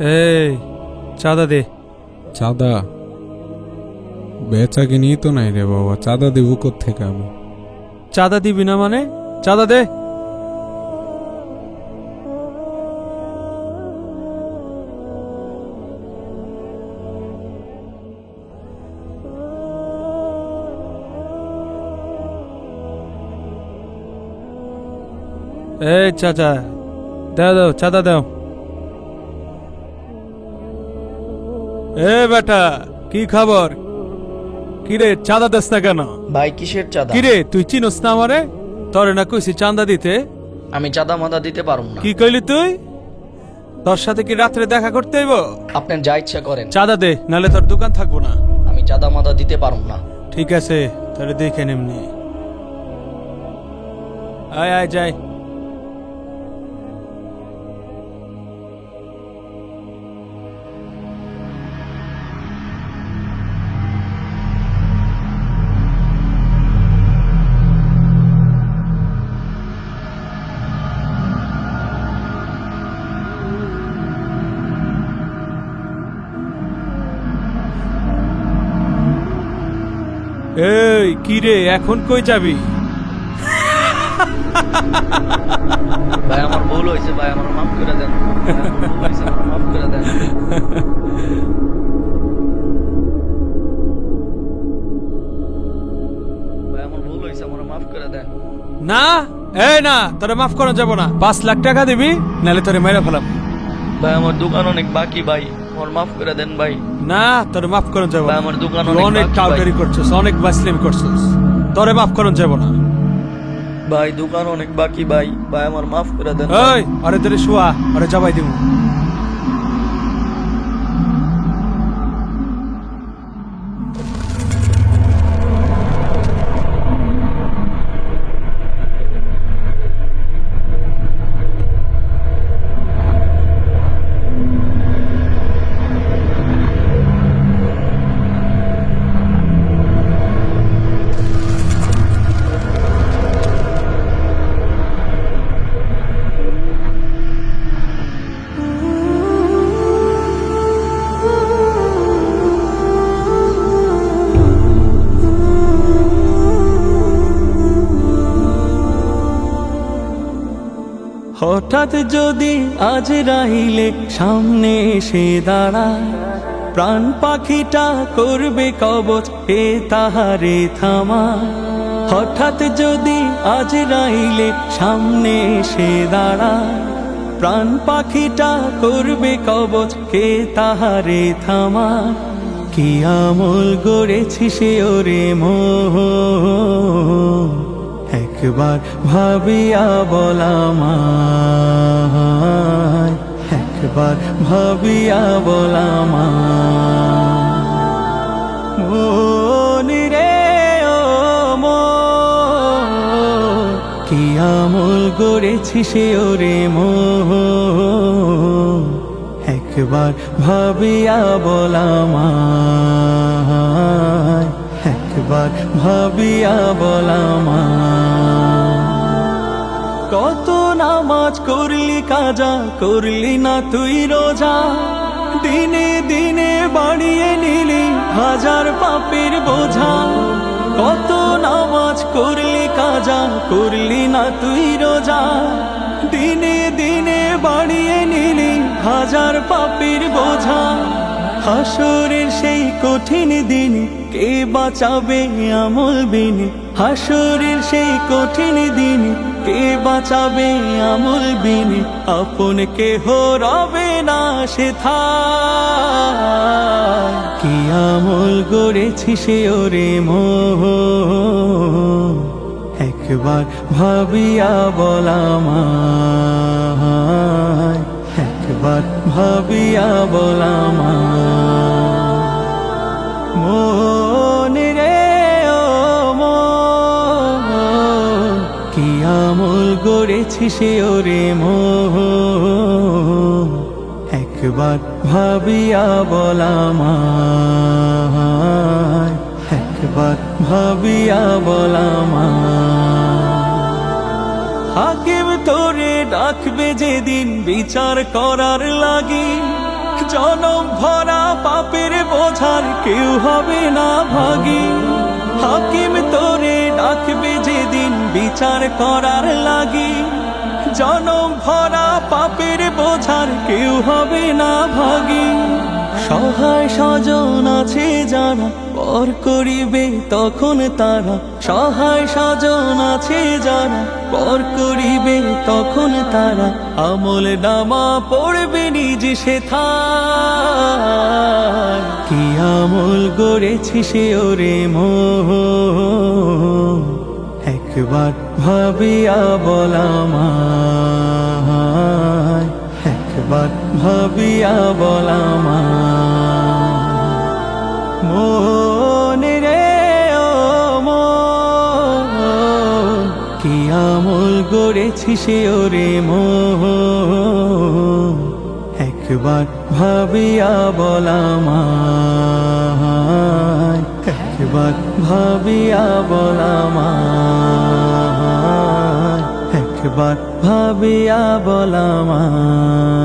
এই চাঁদা দে। চাঁদা? বেচা কিনি তো নাই রে বাবা চাঁদা দেবো থেকে আমি? চাঁদা দিবি না মানে? চাঁদা দে। এই চাচা দাও দাও চাঁদা দাও। এ বেটা কি খবর? কিরে চাঁদা দেস না কেন? ভাই কিসের চাঁদা? কিরে তুই চিনস না আমারে? তরে না কইছি চাঁদা দিতে। আমি চাঁদা মাদা দিতে পারুম না। কি কইলি তুই? তোর সাথে কি রাত্রে দেখা করতে হইব? আপনার যা ইচ্ছা করেন। চাঁদা দে নালে তোর দোকান থাকব না। আমি চাঁদা মাদা দিতে পারুম না। ঠিক আছে তাহলে দেখে নেমনি। আয় আয় যাই। এই কি রে এখন কই যাবি? ভাই আমার ভুল হয়েছে ভাই আমার মাফ করে দেন। মাফ করে দেন। না? এই না তোরে মাফ করা যাব না। পাঁচ লাখ টাকা দিবি নালে তোরে মেরে ফেলাম ভাই আমার দোকান অনেক বাকি ভাই। আমার মাফ করে দেন ভাই। না তোরে মাফ করুন যাব আমার দোকান অনেক কাউকারি টাউটারি। করছিস অনেক বাসলিম করছিস। তোরে মাফ করুন যাব না। ভাই দোকান অনেক বাকি ভাই। ভাই আমার মাফ করে দেন। এই আরে তোরে শুয়া আরে যাবাই দিব হঠাৎ যদি আজ রাহিলে সামনে এসে দাঁড়ায়, প্রাণ পাখিটা করবে কবচ, হে তাহারে থামা হঠাৎ যদি আজ রাইলে সামনে এসে দাঁড়ায়, প্রাণ পাখিটা করবে কবচ কে তাহারে থামা কি আমল গড়েছি সে ওরে মোহ। একবার ভাবিয়া বলামায় একবার ভাবিয়া বলামায় মন রে ও কি আমল গড়েছি সে ওরে মোহ একবার ভাবিয়া বলামায় একবার ভাবিয়া বলামায় কত নামাজ করলি কাজা, করলি না তুই রোজা। দিনে দিনে বাড়িয়ে নিলি হাজার পাপের বোঝা। কত নামাজ করলি কাজা, করলি না তুই রোজা। দিনে দিনে বাড়িয়ে নিলি হাজার পাপের বোঝা। হাসরের সেই কঠিন দিন কে বাঁচাবে আমল বিন? হাসরের সেই কঠিন দিন কে বাঁচাবে আমল বিন? আপন কেহ রবে না সে থাক। কি আমল গড়েছি সে ওরে মোহ? একবার ভাবিয়া বলামায় একবার ভাবিয়া বলামায় মন রে ও কি আমল গড়েছি সে ওরে মোহ একবার ভাবিয়া বলামায় একবার ভাবিয়া বলামায় হাকিম তোরে ডাকবে যেদিন বিচার করার লাগি। জনম ভরা পাপের বোঝার কেউ হবে না ভাগি। হাকিম তোরে ডাকবে যেদিন বিচার করার লাগি। জনম ভরা পাপের বোঝার কেউ হবে না ভাগী। সহায় স্বজন আছে যারা, পর করিবে তখন তারা। সহায় স্বজন আছে যারা, পর করিবে তখন তারা। আমল নামা পড়বে নিজ সে কি আমল গড়েছি সে ওরে মোহ? একবার ভাবিয়া বলামায় একবার ভাবিয়া বলামায় মন রে ও কি আমল গড়েছি সে ওরে মন? একবার ভাবিয়া বলামায় একবার ভাবিয়া বলামায় একবার ভাবিয়া বলামায়